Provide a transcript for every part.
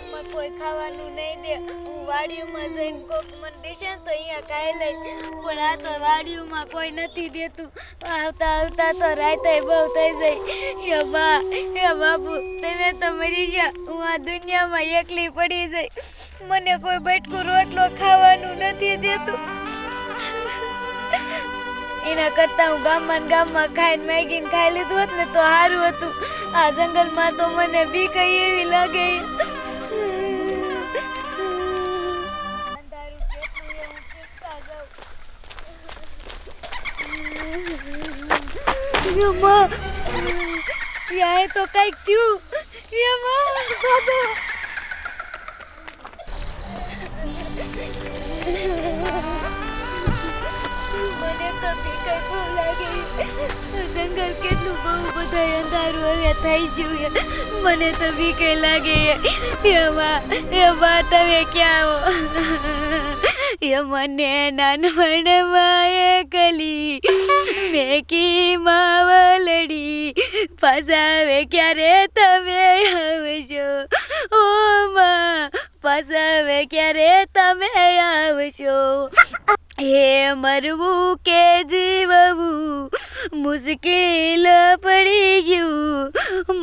ગામમાં કોઈ ખાવાનું નહીં દે. હું વાડીઓમાં જઈને કોક મને દેશે તો અહીંયા ખાઈ લઈ પણ આ તો વાડીઓમાં કોઈ નથી દેતું. આવતા આવતા તો રાતે બહુ થઈ જાય. હે બા, હે બાપુ, તમે તો મરી ગયા. હું આ દુનિયામાં એકલી પડી જઈ. મને કોઈ બટકું રોટલો ખાવાનું નથી દેતું. એના કરતા હું ગામમાં ગામમાં ખાઈને મેગીને ખાઈ લીધું હોત ને તો સારું હતું. આ જંગલમાં તો મને બીક એવી લાગે. યમા યાએ તો કંઈક થયું બાબા મને તો બીક બહુ લાગે. જંગલ કેટલું બહુ બધા અંધારું હવે થઈ ગયું મને તો કઈ લાગે. એમાં એમાં તમે ક્યાં આવો એ મને નાનપણમાં એકલી મેકી માવલડી ફસાવે ક્યારે તમે આવજો? ઓ માં, ફસાવે ક્યારે તમે આવશો હે મરવું કે જીવવું? મુશ્કેલ પડી ગયું.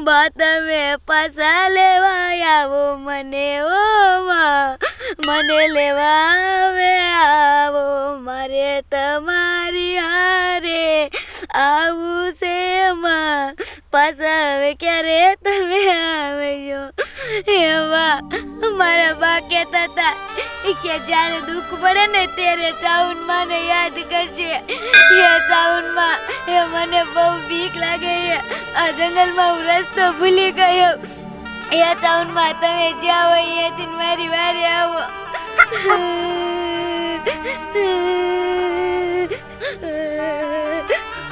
બા, તમે પાછા લેવા આવો મને, ઓ માં. મને લેવા આવે આવો મારે તમારી હારે આવું છે માં પાછા હવે ક્યારે તમે આવ્યો એવા મારા બા કહેતા હતા કે જ્યારે દુઃખ પડે ને ત્યારે ચાઉન માને યાદ કરશે એ ચાઉનમાં એ મને બહુ બીક લાગે છે. આ જંગલમાં હું રસ્તો ભૂલી ગયો. એ ચાઉનમાં તમે જાઓ અહીંયાથી મારી વારે આવો.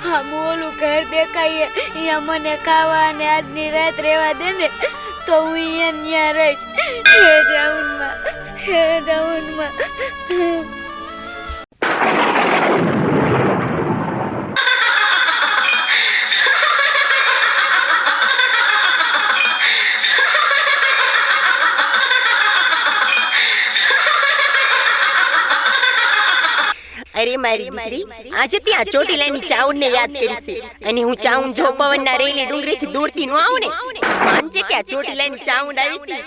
હા મોલું ઘર દેખાય અહીંયા મને ખાવા અને આજની રાત રહેવા દે ને, તો હું અહીંયા રહીશ. હે જાઉનમાં હે જાઉનમાં. અરે મારી દીકરી, આજે ત્યાં ચોટીલાની ચાઉન ને યાદ કરી અને હું ચાઉન જો પવનના રેલી ડુંગરેથી દૂરથી નો આવું ને માનજે કે ચોટીલાની ચાઉન આવી હતી.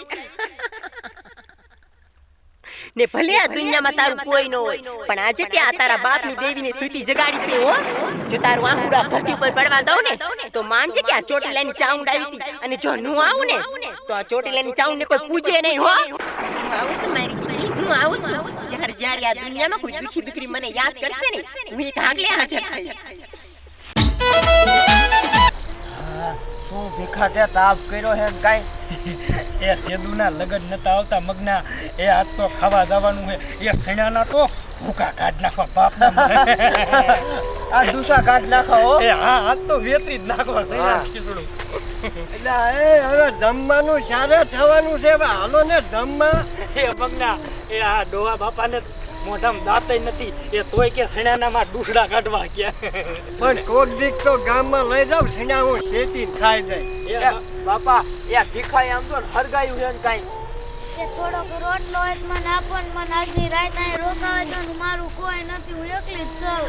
ને ભલે આ દુનિયામાં તારું કોઈ ન હોય, પણ આજે ત્યાં તારા બાપની દેવીને સુતી જગાડી છે હો. જો તારું આંખુડા ધરતી ઉપર પડવા દઉં ને, તો માનજે કે આ ચોટીલાની ચાઉંડ આવી હતી. અને જો નું આવું ને, તો આ ચોટીલાની ચાઉંડ ને કોઈ પૂજે નહીં હો. આવું છું મારી હું આવું છું. જ્યારે જ્યારે આ દુનિયામાં કોઈ દુખી દીકરી મને યાદ કરશે ને હું એક આગલે હાજર થઈશ. શું ભીખા તે તાપ કર્યો હે ને એ સેદુના લગન નતા આવતા મગના એ આજ તો ખાવા જવાનું હે. એ સણાના તો ભૂકા કાઢ નાખવા બાપ આ ડુસા કાઢ નાખો હો. એ હા આજ તો વેતરી જ નાખવા સણા. એટલે એ હવે જમવાનું સારા થવાનું છે હાલો ને ધમમાં એ મગના એ આ ડોવા બાપાને મોઢામાં દાંત નથી એ તોય કે સણાનામાં ડૂસડા કાઢવા ગયા. પણ કોક દીક તો ગામમાં લઈ જાવ સણા હું ખેતી ખાઈ જાય. એ બાપા એ ભીખાય આમ તો હરગાયું છે ને કાંઈ. કે થોડોક રોટલો તો મને આપો ને મને આજની રાત અહીં રોકાવે તો ને મારું કોઈ નથી હું એકલી જ છું.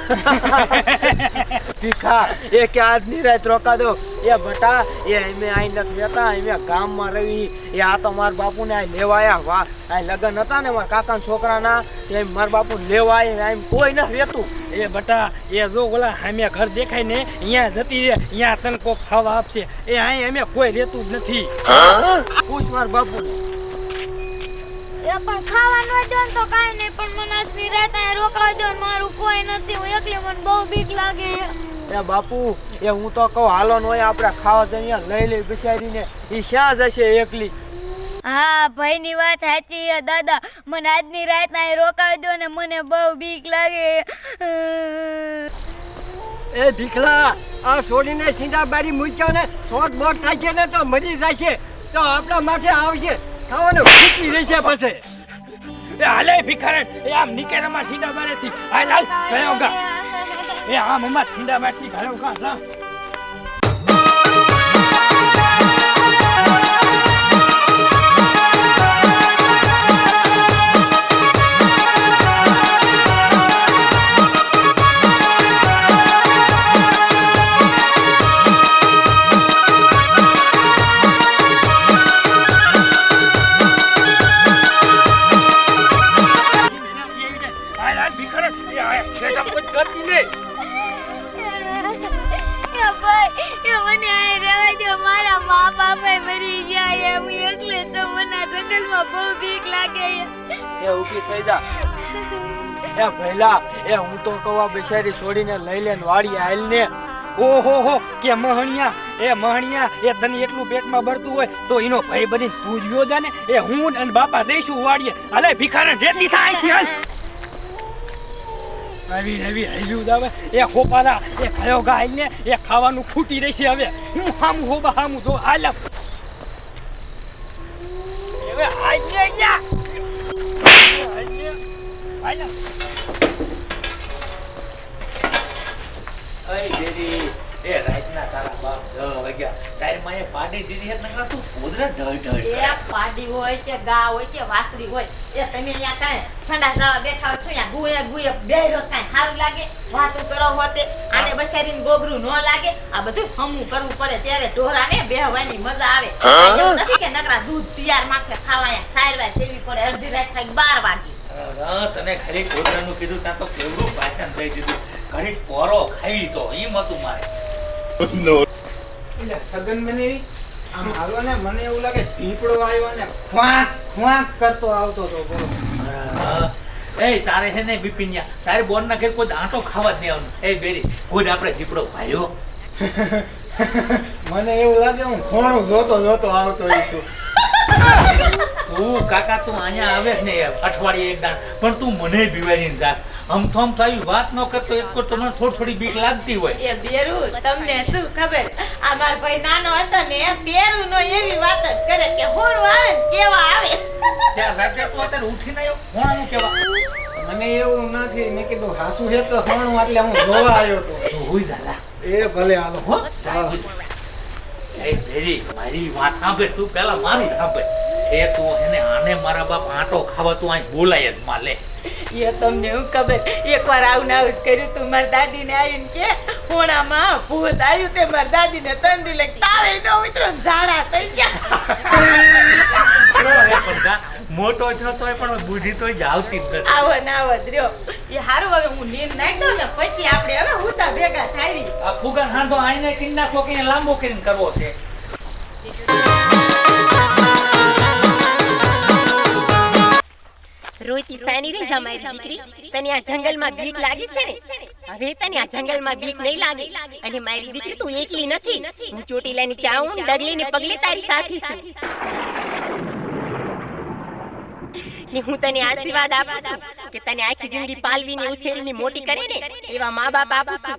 ભીખા એ કે આજની રાત રોકા દો. એ બટા એ અમે આઈ નથી રહેતા અમે ગામમાં રહી. એ આ તો મારા બાપુને આ લેવાયા. વાહ આ લગન હતા ને મારા કાકાના છોકરાના એ મારા બાપુ લેવાય એમ કોઈ ન રહેતું. એ બટા એ જો ઓલા અમે ઘર દેખાય ને અહીંયા જતી રે અહીંયા તને કોક ખાવા આપશે. એ અહીં અમે કોઈ રહેતું જ નથી. પૂછ મારા બાપુને. પણ ખાવાનું જો તો કાઈ નહીં પણ મને આજની રાત અહીં ને મારું કોઈ નથી હું એકલી મને બહુ બીક લાગે એ બાપુ એ હું તો કહું હાલો ન હોય આપણે ખાવા જઈએ લઈ લઈ બિચારીને. એ શ્યાં જશે એકલી? હા ભાઈની વાત સાચી છે દાદા. મને આજની રાત અહીં રોકાવી દો ને મને બહુ બીક લાગે એ ભીખલા આ છોડીને સીધા બારી મૂક્યો ને શોટ બોટ થાય છે ને તો મરી જાય તો આપણા માટે આવશે ખાવાનું ફૂટી રહેશે પાસે એ હાલે ભિખારણ એ આમ નિકેરામાં સીધા બારેથી. હાલ હાલ ગયો એ આમ અમાર સીધા બારથી ગયો ગા એ ભઈલા એ હું તો કવા બિચારી છોડીને લઈ લે વાળી આયલ ને. ઓહો, હો, કે મહણિયા, એ મહણિયા, એ તને એટલું પેટમાં બળતું હોય તો એનો ભાઈ બની તું જ ને. એ હું અને બાપા દઈશું વાડીએ અલે ભિખારણ રેતી થાય છે આવી આવી, હાલ્યું જ એ ખોપાલા એ ખાયો ગાય ને, એ ખાવાનું ખૂટી રહેશે હવે. હું હામું હોબા હામું જો, હાલ હવે હાલ ને અહીંયા હાલ ને હાલ અરે બેરી એ રાતના તારા બાપ દહ વાગ્યા તારી માએ પાડી દીધી એટલે નકર તું પોદરા ઢળ ઢળ એ પાડી હોય કે ગા હોય કે વાસળી હોય એ તમે અહીંયા કાંઈ સંડા જવા બેઠા છો અહીંયા ગુએ ગુએ બેહરો કાંઈ સારું લાગે? વાતો કરો હોતે આને બસારીને ગોબરું ન લાગે? આ બધું હમું કરવું પડે ત્યારે ઢોરાને બેહવાની મજા આવે. નથી કે નકરા દૂધ તૈયાર માથે ખાવા સારવા દેવી પડે અડધી રાત થાય બાર વાગે. તને ખાલી પોદરાનું કીધું ત્યાં તો કેવડું ભાષણ થઈ દીધું. ઘડી પોરો ખાવી તો એમ હતું મારે. એટલે સગન બની આમ હાલો ને મને એવું લાગે પીપળો આવ્યો ને ખ્વાંક ખ્વાંક કરતો આવતો હતો બોલો. એ તારે છે ને બિપિનિયા તારે બોન ના ઘેર કોઈ આંટો ખાવા જ નહીં આવવાનું એ બેરી કોઈ આપણે દીપડો ભાઈઓ. મને એવું લાગે હું ખોણું જોતો જોતો આવતો છું. હું કાકા તું અહીંયા આવે ને અઠવાડિયે એક દાણ. પણ તું મને બીવારીને જાસ તો આમ વાત ન કરતો એક તો તમને થોડી થોડી બીક લાગતી હોય. એ બેરુ તમને શું ખબર? આ માર ભાઈ નાનો હતો ને બેરુ નો એવી વાત જ કરે કે હોણું આવે ને કેવા આવે? ત્યાં રાતે તો અત્યારે ઉઠીને આવ્યો કોણાનું કેવા? મને એવું નથી મેં કીધું હાસુ હે તો હણું એટલે હું જોવા આવ્યો તો. હોય જાલા એ ભલે હાલો. હો ચાલ. એ ભેરી મારી વાત સાંભળ તું પેલા મારી સાંભળ. એ તું એને આને મારા બાપ આટો ખાવા તું અહીં બોલાય જ માં લે એ તમને હું ખબર એકવાર આવું આવું જ કર્યું તું. મારા દાદીને આવીને કે હોણામાં ભૂત આવ્યું તે મારા દાદીને ત્રણ લે તાવે ન ઉતરો ઝાડા થઈ ગયા. મોટો થયો તોય પણ બુદ્ધિ તો જ આવતી જ નથી. આવો ને આવો જ રહ્યો. એ હારું હવે હું નીંદ નાખી દઉં ને પછી આપણે હવે ઉતા ભેગા થાય આ ફુગા હાંધો આઈને કિન નાખો કે લાંબો કરીને કરવો છે. રોઈતી સાની રહી જા દીકરી. તને આ જંગલમાં બીક લાગી છે ને? હવે તને આ જંગલમાં બીક નહીં લાગે. અને મારી દીકરી તું એકલી નથી. હું ચોટીલાની ચાઉં ડગલી ને પગલે તારી સાથે છું. ને હું તને આશીર્વાદ આપું છું કે તને આખી જિંદગી પાલવીને ઉછેરીને મોટી કરે ને એવા મા બાપ આપું છું.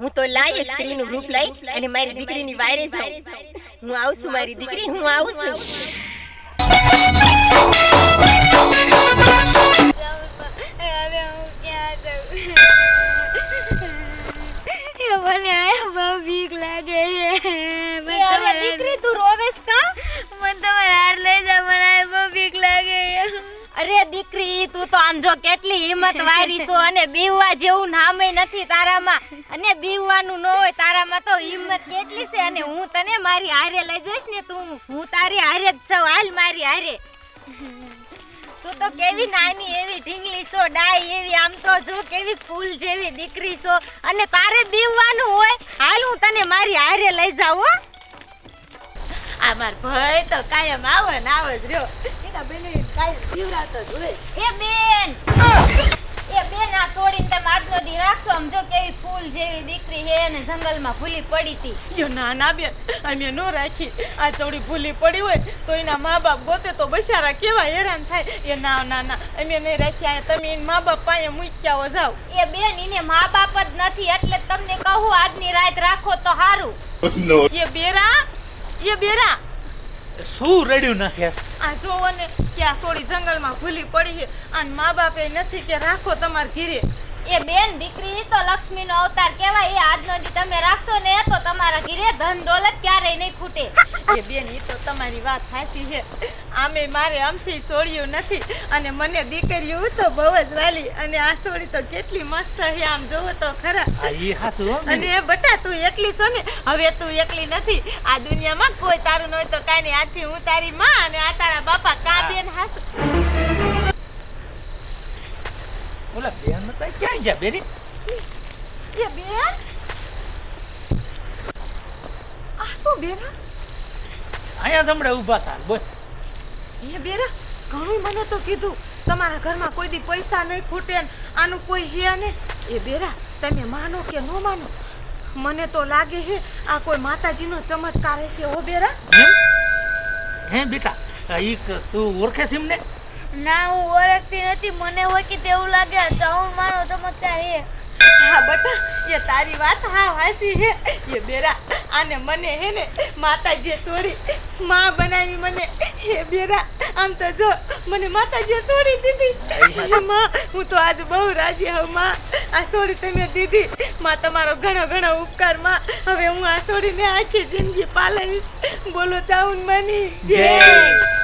હું તો લાયક સ્ત્રીનું રૂપ લઈ અને મારી દીકરીની વાયરે જાઉં. હું આવું છું મારી દીકરી હું આવું છું. દીકરી તું તો આમ જો કેટલી હિંમત વારી છો અને બીવવા જેવું નામે નથી તારામાં અને બીવવાનું ન હોય તારામાં તો હિંમત કેટલી છે અને હું તને મારી હારે લઈ જઈશ ને તું, હું તારી હારે જ છું, હાલ મારી હારે. તું તો કેવી નાની એવી ઢીંગલી છો ડાઈ એવી આમ તો જો કેવી ફૂલ જેવી દીકરી છો. અને તારે દીવવાનું હોય હાલ હું તને મારી હારે લઈ જાઉં હો. આ માર ભાઈ તો કાયમ આવે ને આવે જ રહ્યો. એના બેને કાયમ જીવરાતો જ હોય એ બેન! એ બેન આ છોડીને તમે આજનો દી રાખશો આમ જો કેવી ફૂલ જેવી દીકરી હે અને જંગલમાં ભૂલી પડી હતી યો ના ના બેન અમે નો રાખી. આ ચોડી ભૂલી પડી હોય તો એના મા બાપ ગોતે તો બિચારા કેવા હેરાન થાય. એ ના ના ના અમે નહીં રાખ્યા તમે એના મા બાપ પાસે મૂક્યા જાવ એ બેન એને મા બાપ જ નથી એટલે તમને કહું આજની રાત રાખો તો સારું એ બેરા એ બેરા શું રડ્યું નાખે? આ જોવો ને કે આ સોળી જંગલમાં ભૂલી પડી છે. અને મા બાપે નથી કે રાખો તમારા ઘીરે. એ બેન દીકરી લક્ષ્મીનો અવતાર કહેવાય એ આજનો દી તમે રાખશો ને તો તમારા ઘીરે ધન દોલત ક્યારેય નહીં ખૂટે. એ બેન એ તો તમારી વાત સાચી છે. આમે મારે આમથી સોળ્યું નથી અને મને દીકરીઓ તો બહુ જ વાલી અને આ સોળી તો કેટલી મસ્ત છે આમ જોવો તો ખરા. આ હાસુ અને એ બટા તું એકલી છો ને? હવે તું એકલી નથી. આ દુનિયામાં કોઈ તારું ન હોય તો કાંઈ નહીં. આથી હું તારી માં અને આ તારા બાપા કા બેન હાસુ ઓલા બેન હતા ક્યાં જા બેરી એ બેન આ શું બેરા અહીંયા જમણે ઊભા હતા બોલ. એ બેરા ઘણું મને તો કીધું તમારા ઘરમાં કોઈ દી પૈસા નહીં ખૂટે આનું કોઈ હે ને. એ બેરા તમે માનો કે ન માનો મને તો લાગે હે આ કોઈ માતાજીનો ચમત્કાર હશે ઓ બેરા હે બેટા આ ઈ તું ઓળખે છે ને ના હું ઓળખતી નથી. મને હોય કે તેવું લાગે ચાઉન માનો ચમત્કાર એ હા બટા એ તારી વાત હા હાસી હે એ બેરા આને મને હે ને માતાજીએ સોરી માં બનાવી મને. હે બેરા આમ તો જો મને માતાજીએ સોરી દીધી. માં હું તો આજ બહુ રાજી હોઉં માં. આ સોરી તમે દીધી. માં તમારો ઘણો ઘણો ઉપકારમાં. હવે હું આ સોરીને આખી જિંદગી પાલવીશ. બોલો ચાઉન મની જય.